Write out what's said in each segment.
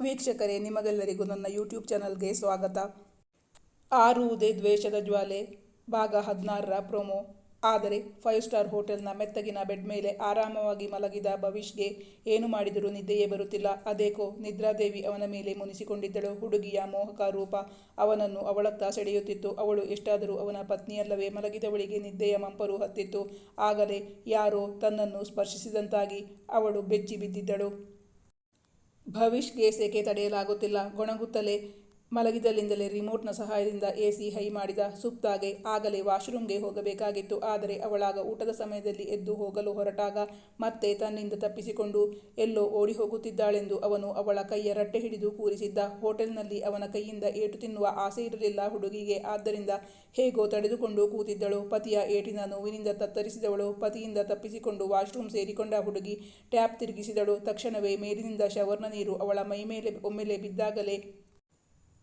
ವೀಕ್ಷಕರೇ, ನಿಮಗೆಲ್ಲರಿಗೂ ನನ್ನ ಯೂಟ್ಯೂಬ್ ಚಾನಲ್ಗೆ ಸ್ವಾಗತ. ಆರುವುದೇ ದ್ವೇಷದ ಜ್ವಾಲೆ, ಭಾಗ ಹದಿನಾರರ ಪ್ರೊಮೋ. ಆದರೆ ಫೈವ್ ಸ್ಟಾರ್ ಹೋಟೆಲ್ನ ಮೆತ್ತಗಿನ ಬೆಡ್ ಮೇಲೆ ಆರಾಮವಾಗಿ ಮಲಗಿದ ಭವಿಷ್ಗೆ ಏನು ಮಾಡಿದರೂ ನಿದ್ದೆಯೇ ಬರುತ್ತಿಲ್ಲ. ಅದೇಕೋ, ನಿದ್ರಾದೇವಿ ಅವನ ಮೇಲೆ ಮುನಿಸಿಕೊಂಡಿದ್ದಳು. ಹುಡುಗಿಯ ಮೋಹಕ ರೂಪ ಅವನನ್ನು ಅವಳತ್ತ ಸೆಳೆಯುತ್ತಿತ್ತು. ಅವಳು ಎಷ್ಟಾದರೂ ಅವನ ಪತ್ನಿಯಲ್ಲವೇ ಮಲಗಿದವಳಿಗೆ ನಿದ್ದೆಯ ಮಂಪರು ಹತ್ತಿತ್ತು. ಆಗಲೇ ಯಾರೋ ತನ್ನನ್ನು ಸ್ಪರ್ಶಿಸಿದಂತಾಗಿ ಅವಳು ಬೆಚ್ಚಿ ಬಿದ್ದಿದ್ದಳು. ಭವಿಷ್ಗೆ ಸೆಕೆ ತಡೆಯಲಾಗುತ್ತಿಲ್ಲ. ಗೊಣಗುತ್ತಲೇ ಮಲಗಿದಲ್ಲಿಂದಲೇ ರಿಮೋಟ್ನ ಸಹಾಯದಿಂದ ಎ ಸಿ ಹೈ ಮಾಡಿದ ಸುಪ್ತಾಗೆ ಆಗಲೇ ವಾಶ್ರೂಮ್ಗೆ ಹೋಗಬೇಕಾಗಿತ್ತು. ಆದರೆ ಅವಳಾಗ ಊಟದ ಸಮಯದಲ್ಲಿ ಎದ್ದು ಹೋಗಲು ಹೊರಟಾಗ ಮತ್ತೆ ತನ್ನಿಂದ ತಪ್ಪಿಸಿಕೊಂಡು ಎಲ್ಲೋ ಓಡಿ ಹೋಗುತ್ತಿದ್ದಾಳೆಂದು ಅವನು ಅವಳ ಕೈಯ ರಟ್ಟೆ ಹಿಡಿದು ಕೂರಿಸಿದ್ದ ಹೋಟೆಲ್ನಲ್ಲಿ ಅವನ ಕೈಯಿಂದ ಏಟು ತಿನ್ನುವ ಆಸೆ ಇರಲಿಲ್ಲ ಹುಡುಗಿಗೆ. ಆದ್ದರಿಂದ ಹೇಗೋ ತಡೆದುಕೊಂಡು ಕೂತಿದ್ದಳು. ಪತಿಯ ಏಟಿನ ನೋವಿನಿಂದ ತತ್ತರಿಸಿದವಳು. ಪತಿಯಿಂದ ತಪ್ಪಿಸಿಕೊಂಡು ವಾಶ್ರೂಮ್ ಸೇರಿಕೊಂಡ ಹುಡುಗಿ ಟ್ಯಾಪ್ ತಿರುಗಿಸಿದಳು. ತಕ್ಷಣವೇ ಮೇಲಿನಿಂದ ಶವರ್ನ ನೀರು ಅವಳ ಮೈಮೇಲೆ ಒಮ್ಮೆಲೆ ಬಿದ್ದಾಗಲೇ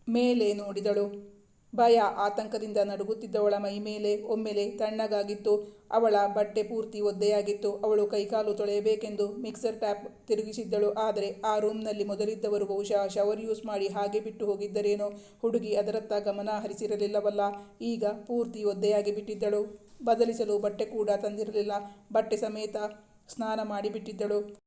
ಮೇಲೆ ನೋಡಿದಳು. ಭಯ ಆತಂಕದಿಂದ ನಡುಗುತ್ತಿದ್ದವಳ ಮೈಮೇಲೆ ಒಮ್ಮೆಲೆ ತಣ್ಣಗಾಗಿತ್ತು. ಅವಳ ಬಟ್ಟೆ ಪೂರ್ತಿ ಒದ್ದೆಯಾಗಿತ್ತು. ಅವಳು ಕೈಕಾಲು ತೊಳೆಯಬೇಕೆಂದು ಮಿಕ್ಸರ್ ಟ್ಯಾಪ್ ತಿರುಗಿಸಿದ್ದಳು. ಆದರೆ ಆ ರೂಮ್ನಲ್ಲಿ ಮೊದಲಿದ್ದವರು ಬಹುಶಃ ಶವರ್ ಯೂಸ್ ಮಾಡಿ ಹಾಗೆ ಬಿಟ್ಟು ಹೋಗಿದ್ದರೇನೋ. ಹುಡುಗಿ ಅದರತ್ತ ಗಮನ ಹರಿಸಿರಲಿಲ್ಲವಲ್ಲ. ಈಗ ಪೂರ್ತಿ ಒದ್ದೆಯಾಗಿ ಬಿಟ್ಟಿದ್ದಳು. ಬದಲಿಸಲು ಬಟ್ಟೆ ಕೂಡ ತಂದಿರಲಿಲ್ಲ. ಬಟ್ಟೆ ಸಮೇತ ಸ್ನಾನ ಮಾಡಿಬಿಟ್ಟಿದ್ದಳು.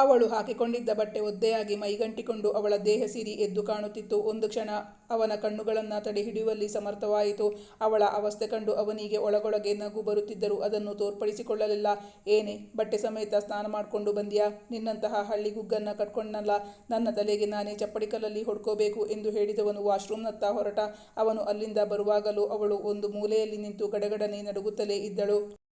ಅವಳು ಹಾಕಿಕೊಂಡಿದ್ದ ಬಟ್ಟೆ ಒದ್ದೆಯಾಗಿ ಮೈಗಂಟಿಕೊಂಡು ಅವಳ ದೇಹ ಸಿರಿ ಎದ್ದು ಕಾಣುತ್ತಿತ್ತು. ಒಂದು ಕ್ಷಣ ಅವನ ಕಣ್ಣುಗಳನ್ನು ತಡೆ ಹಿಡಿಯುವಲ್ಲಿ ಸಮರ್ಥವಾಯಿತು. ಅವಳ ಅವಸ್ಥೆ ಕಂಡು ಅವನಿಗೆ ಒಳಗೊಳಗೆ ನಗು ಬರುತ್ತಿದ್ದರು ಅದನ್ನು ತೋರ್ಪಡಿಸಿಕೊಳ್ಳಲಿಲ್ಲ. ಏನೇ, ಬಟ್ಟೆ ಸಮೇತ ಸ್ನಾನ ಮಾಡಿಕೊಂಡು ಬಂದ್ಯಾ? ನಿನ್ನಂತಹ ಹಳ್ಳಿಗುಗ್ಗನ್ನ ಕಟ್ಕೊಂಡಲ್ಲ ನನ್ನ ತಲೆಗೆ ನಾನೇ ಚಪ್ಪಡಿ ಕಲ್ಲಲ್ಲಿ ಹೊಡ್ಕೋಬೇಕು ಎಂದು ಹೇಳಿದವನು ವಾಶ್ರೂಮ್ನತ್ತ ಹೊರಟ. ಅವನು ಅಲ್ಲಿಂದ ಬರುವಾಗಲೂ ಅವಳು ಒಂದು ಮೂಲೆಯಲ್ಲಿ ನಿಂತು ಗಡಗಡನೆ ನಡುಗುತ್ತಲೇ ಇದ್ದಳು.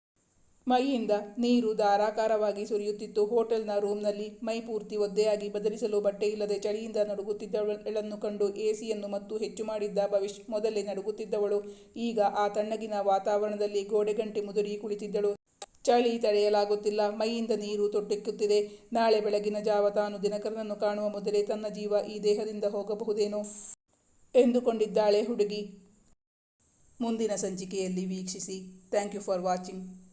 ಮೈಯಿಂದ ನೀರು ಧಾರಾಕಾರವಾಗಿ ಸುರಿಯುತ್ತಿತ್ತು. ಹೋಟೆಲ್ನ ರೂಮ್ನಲ್ಲಿ ಮೈ ಪೂರ್ತಿ ಒದ್ದೆಯಾಗಿ ಬದಲಿಸಲು ಬಟ್ಟೆ ಇಲ್ಲದೆ ಚಳಿಯಿಂದ ನಡುಗುತ್ತಿದ್ದವಳನ್ನು ಕಂಡು ಎಸಿಯನ್ನು ಮತ್ತು ಹೆಚ್ಚು ಮಾಡಿದ್ದ ಭವಿಷ್ ಮೊದಲೇ ನಡುಗುತ್ತಿದ್ದವಳು. ಈಗ ಆ ತಣ್ಣಗಿನ ವಾತಾವರಣದಲ್ಲಿ ಗೋಡೆಗಂಟಿ ಮುದುರಿ ಕುಳಿತಿದ್ದಳು. ಚಳಿ ತಡೆಯಲಾಗುತ್ತಿಲ್ಲ. ಮೈಯಿಂದ ನೀರು ತೊಟ್ಟೆಕ್ಕುತ್ತಿದೆ. ನಾಳೆ ಬೆಳಗಿನ ಜಾವ ತಾನು ದಿನಕರನನ್ನು ಕಾಣುವ ಮೊದಲೇ ತನ್ನ ಜೀವ ಈ ದೇಹದಿಂದ ಹೋಗಬಹುದೇನೋ ಎಂದುಕೊಂಡಿದ್ದಾಳೆ ಹುಡುಗಿ. ಮುಂದಿನ ಸಂಚಿಕೆಯಲ್ಲಿ ವೀಕ್ಷಿಸಿ. Thank you for watching.